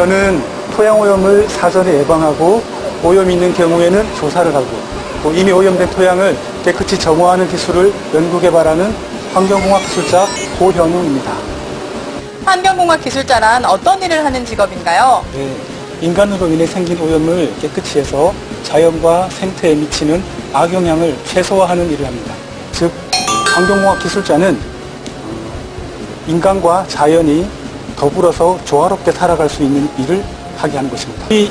저는 토양 오염을 사전에 예방하고 오염이 있는 경우에는 조사를 하고 또 이미 오염된 토양을 깨끗이 정화하는 기술을 연구 개발하는 환경공학 기술자 고현웅입니다. 환경공학 기술자란 어떤 일을 하는 직업인가요? 네, 인간으로 인해 생긴 오염을 깨끗이 해서 자연과 생태에 미치는 악영향을 최소화하는 일을 합니다. 즉, 환경공학 기술자는 어, 인간과 자연이 더불어서 조화롭게 살아갈 수 있는 일을 하게 하는 것입니다. 이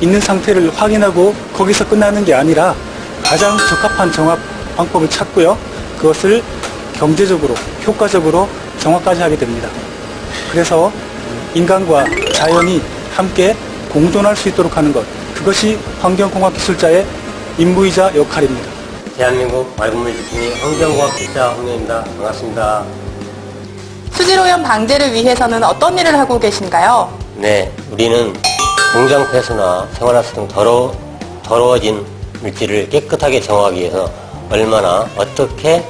있는 상태를 확인하고 거기서 끝나는 게 아니라 가장 적합한 정화 방법을 찾고요. 그것을 경제적으로, 효과적으로 정화까지 하게 됩니다. 그래서 인간과 자연이 함께 공존할 수 있도록 하는 것 그것이 환경공학 기술자의 임무이자 역할입니다. 대한민국 맑은물 지킴이 환경공학 기자 홍명입니다. 반갑습니다. 수질오염 방제를 위해서는 어떤 일을 하고 계신가요? 네, 우리는 공장 폐수나 생활하수 등 더러, 더러워진 물질을 깨끗하게 정화하기 위해서 얼마나 어떻게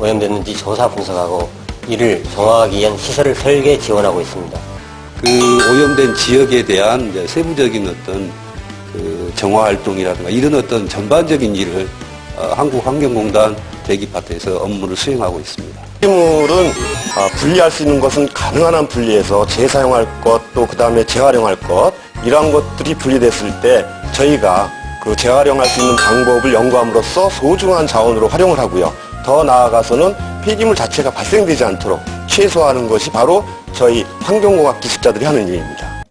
오염됐는지 조사 분석하고 이를 정화하기 위한 시설을 설계 지원하고 있습니다. 그 오염된 지역에 대한 이제 세부적인 어떤 그 정화 활동이라든가 이런 어떤 전반적인 일을 어, 한국환경공단 대기파트에서 업무를 수행하고 있습니다. 폐기물은 아, 분리할 수 있는 것은 가능한 한 분리해서 재사용할 것, 또 그 다음에 재활용할 것, 이러한 것들이 분리됐을 때 저희가 그 재활용할 수 있는 방법을 연구함으로써 소중한 자원으로 활용을 하고요. 더 나아가서는 폐기물 자체가 발생되지 않도록 최소화하는 것이 바로 저희 환경공학 기술자들이 하는 일입니다.